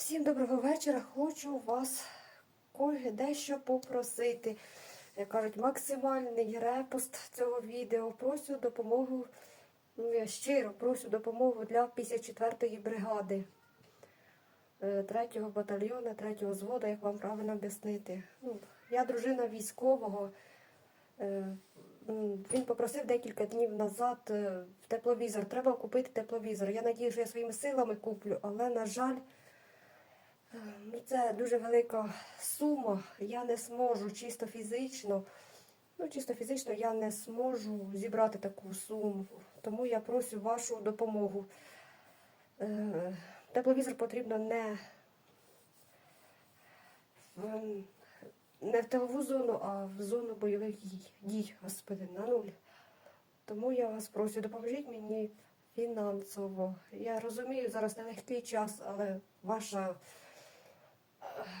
Всім доброго вечора. Хочу вас дещо попросити. Як кажуть, максимальний репост цього відео. Просю допомогу. Щиро просю допомогу для 54-ї бригади. 3-го батальйону, 3-го зводу, як вам правильно об'яснити. Ну, я дружина військового. Е, Він попросив декілька днів назад е, тепловізор. Треба купити тепловізор. Я надію, що я своїми силами куплю, але, на жаль, е, це дуже велика сума. Я не зможу чисто фізично. Ну, чисто фізично я не зможу зібрати таку суму. Тому я прошу вашу допомогу. Е, Тепловізор потрібно не не в тилову зону, а в зону бойових дій господи, на нуль. Тому я вас прошу, допоможіть мені фінансово. Я розумію, зараз нелегкий час, але ваша,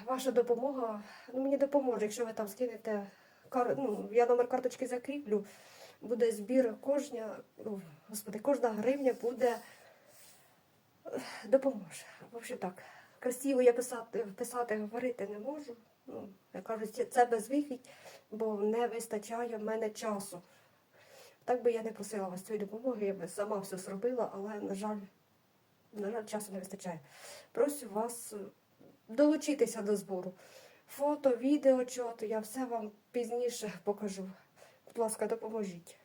ваша допомога ну, мені допоможе, якщо ви там скинете кар... ну, я номер карточки закріплю, буде збір кожня, господи, кожна гривня буде е, допоможе. В общем так. Красиво я писати, писати, говорити не можу. Ну, як кажуть, це- безвихідь, бо не вистачає в мене часу. Так би я не просила вас цієї допомоги, я би сама все зробила, але, на жаль, на жаль, часу не вистачає. Прошу вас долучитися до збору. Фото, відео, чого, я все вам пізніше покажу. Будь ласка, допоможіть.